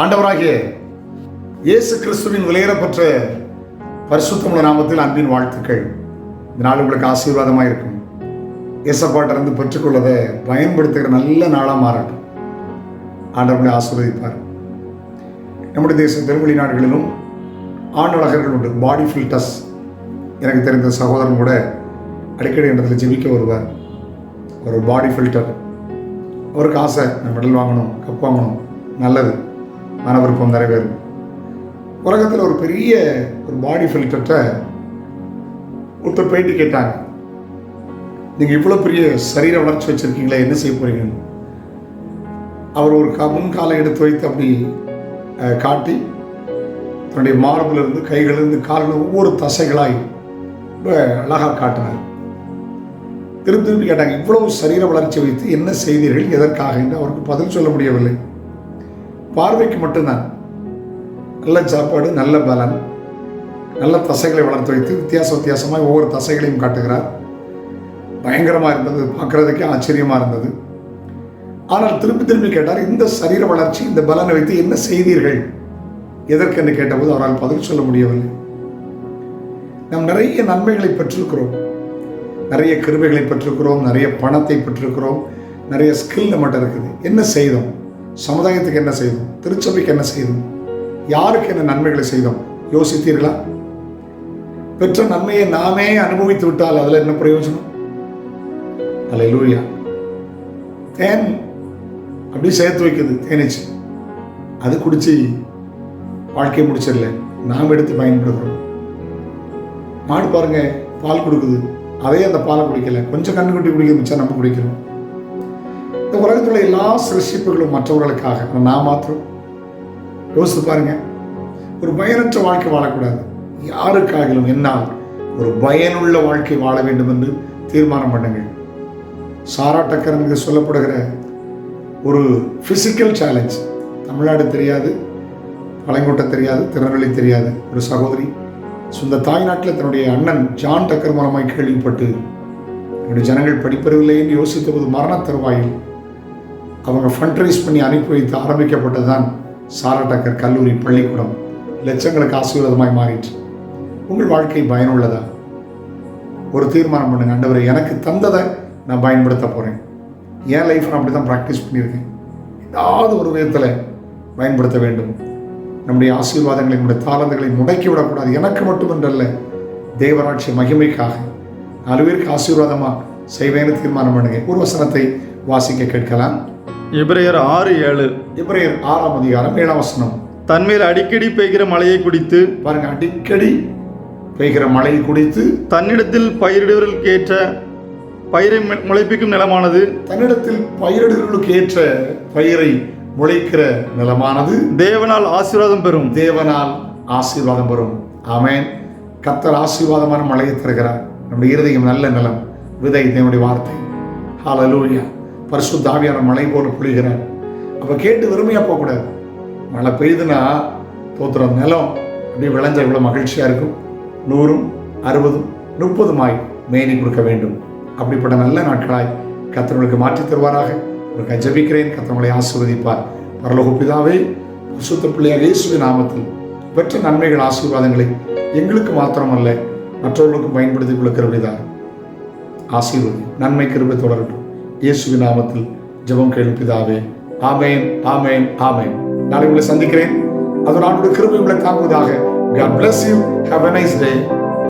ஆண்டவராகிய இயேசு கிறிஸ்துவின் விலையேறப்பெற்ற பரிசுத்தமுள்ள நாமத்தில் அன்பின் வாழ்த்துக்கள். இந்த நாள் உங்களுக்கு ஆசீர்வாதமாக இருக்கும். இயேசப்பாட்டிலிருந்து பெற்றுக்கொள்ளதை பயன்படுத்துகிற நல்ல நாளாக மாறட்டும். ஆண்டவர்களை ஆசீர்வதிப்பார். நம்முடைய தேசத்தில் வெளிநாடுகளிலும் ஆண் அழகர்கள் உண்டு. பாடி ஃபில்டர்ஸ் எனக்கு தெரிந்த சகோதரன் கூட அடிக்கடி இடத்துல ஜெபிக்க வருவார். ஒரு பாடி ஃபில்டர். அவருக்கு ஆசை நான் மெடல் வாங்கணும் கப் வாங்கணும். நல்லது. மன விருப்பம் நிறைவேறும். உலகத்தில் ஒரு பெரிய ஒரு பாடி ஃபில்டர்கிட்ட ஒருத்தர் போயிட்டு கேட்டாங்க. நீங்கள் இவ்வளோ பெரிய சரீர வளர்ச்சி வச்சுருக்கீங்களே என்ன செய்ய போறீங்கன்னு அவர் ஒரு கா முன்காலை எடுத்து வைத்து அப்படி காட்டி தன்னுடைய மார்பிலிருந்து கைகளிலிருந்து காலில் ஒவ்வொரு தசைகளாய் ரொம்ப அழகாக காட்டினார். திருப்பி திருப்பி கேட்டாங்க இவ்வளவு சரீர வளர்ச்சி வைத்து என்ன செய்தீர்கள்? எதற்காக? என்று அவருக்கு பதில் சொல்ல முடியவில்லை. பார்வைக்கு மட்டும்தான். நல்ல சாப்பாடு நல்ல பலன் நல்ல தசைகளை வளர்த்து வைத்து வித்தியாச வித்தியாசமாக ஒவ்வொரு தசைகளையும் காட்டுகிறார். பயங்கரமாக இருந்தது பார்க்குறதுக்கே ஆச்சரியமாக இருந்தது. ஆனால் திருப்பி திரும்பி கேட்டார் இந்த சரீர வளர்ச்சி இந்த பலனை வைத்து என்ன செய்தீர்கள்? எதற்கென்று கேட்டபோது அவரால் பதில் சொல்ல முடியவில்லை. நாம் நிறைய நன்மைகளை பெற்றிருக்கிறோம். நிறைய கிருபைகளை பெற்றிருக்கிறோம் நிறைய பணத்தை பெற்றிருக்கிறோம் நிறைய ஸ்கில் நம்மகிட்ட இருக்குது. என்ன செய்தோம்? சமுதாயத்துக்கு என்ன செய்தோம்? திருச்சபைக்கு என்ன செய்தோம்? யாருக்கு என்ன நன்மைகளை செய்தோம்? யோசித்தீர்களா? பெற்ற நன்மையை நாமே அனுபவித்து விட்டால் அதில் என்ன பிரயோஜனம்? அல்லேலூயா. தேன் அப்படியே சேர்த்து வைக்குது தேனீச்சு. அது குடிச்சு வாழ்க்கையை முடிச்சிடல. நாம் எடுத்து பயன்படுத்துகிறோம் மாடு பாருங்க பால் கொடுக்குது. அதே அந்த பாலை குடிக்கல. கொஞ்சம் கண்ணுக்குட்டி குடிக்க மிச்சம் நம்ம குடிக்கிறோம். இந்த உலகத்தில் உள்ள எல்லா சிருஷிப்புகளும் மற்றவர்களுக்காக. நான் மாத்திரம். யோசித்து பாருங்க. ஒரு பயனற்ற வாழ்க்கை வாழக்கூடாது. யாருக்காகிலும் என்னால் ஒரு பயனுள்ள வாழ்க்கை வாழ வேண்டும் என்று தீர்மானம் பண்ணுங்கள். சாரா டக்கர் என்று சொல்லப்படுகிற ஒரு ஃபிசிக்கல் சேலஞ்ச் தமிழ்நாடு தெரியாது. பழங்கோட்டை தெரியாது. திருநெல்வேலி தெரியாது. ஒரு சகோதரி சொந்த தாய்நாட்டில் தன்னுடைய அண்ணன் ஜான் டக்கர் மூலமாக கேள்விப்பட்டு என்னுடைய ஜனங்கள் படிப்பறிவில்லை என்று யோசித்த போது மரண தருவாயில் அவங்க ஃபண்ட் ரைஸ் பண்ணி அனுப்பி வைத்து ஆரம்பிக்கப்பட்டதுதான் சாரா டக்கர் கல்லூரி பள்ளிக்கூடம். லட்சங்களுக்கு ஆசீர்வாதமாய் மாறிற்று. உங்கள் வாழ்க்கை பயனுள்ளதா? ஒரு தீர்மானம் பண்ணுங்க. ஆண்டவரே எனக்கு தந்ததை நான் பயன்படுத்த போகிறேன் என் லைஃப் நான் அப்படி தான் ப்ராக்டிஸ் பண்ணியிருக்கேன். ஏதாவது ஒரு விதத்தில் பயன்படுத்த வேண்டும். நம்முடைய ஆசீர்வாதங்களை நம்முடைய தாளந்துகளை முடக்கி விடக்கூடாது எனக்கு மட்டுமன்றல்ல தேவராட்சி மகிமைக்காக. நாலு பேருக்கு ஆசீர்வாதமாக செய்வேன்னு தீர்மானம் பண்ணுங்க. ஒரு வசனத்தை வாசிக்க கேட்கலாம். எபிரேயர் ஆறு ஏழு. இப்ரேயர் ஆறாம் அதிகாரம் ஏழாம் வசனம். தன்மேல் அடிக்கடி பெய்கிற மழையை குடித்து பாருங்க அடிக்கடி பெய்கிற மழையை குடித்து தன்னிடத்தில் பயிரிடுவதற்கு ஏற்ற பயிரை முளைப்பிக்கும் நிலமானது தன்னிடத்தில் பயிரிடுகளுக்கு ஏற்ற பயிரை முளைக்கிற நிலமானது தேவனால் ஆசீர்வாதம் பெறும். தேவனால் ஆசீர்வாதம் வரும் ஆமென். கத்தர் ஆசீர்வாதமான மழையை தருகிறார். நம்முடைய இருதயம் நல்ல நிலம். விதை தேவனுடைய வார்த்தை. ஹalleluya. பரிசு தாவியான மழை போல பொழிகிறார் அப்ப கேட்டு வெறுமையா போகக்கூடாது. மழை பெய்யுதுன்னா தோத்துறோம் நிலம் அப்படி விளைஞ்ச இவ்வளவு மகிழ்ச்சியா இருக்கும். நூறும் அறுபதும் முப்பதுமாய் மேனி கொடுக்க வேண்டும். அப்படிப்பட்ட நல்ல நாட்களாய் கத்தவங்களுக்கு மாற்றி தருவாராக. உங்களுக்கு ஜெபிக்கிறேன். கத்தவங்களை ஆசீர்வதிப்பார். பரலோக பிதாவே சுத்த பிள்ளையாக இயேசுவின் நாமத்தில் பெற்ற நன்மைகள் ஆசீர்வாதங்களை எங்களுக்கு மாத்திரமல்ல மற்றவர்களுக்கும் பயன்படுத்தி கொடுக்கிறபடிதான் ஆசீர்வதி. நன்மை கிருபை தொடரட்டும். இயேசுவி நாமத்தில் ஜெபம் கேளும் பிதாவே ஆமேன் ஆமேன் ஆமென் நாளை உங்களை சந்திக்கிறேன் அதோட ஆண்டோட கிருபை உங்களை தாங்குவதாக God bless you. Have a nice day.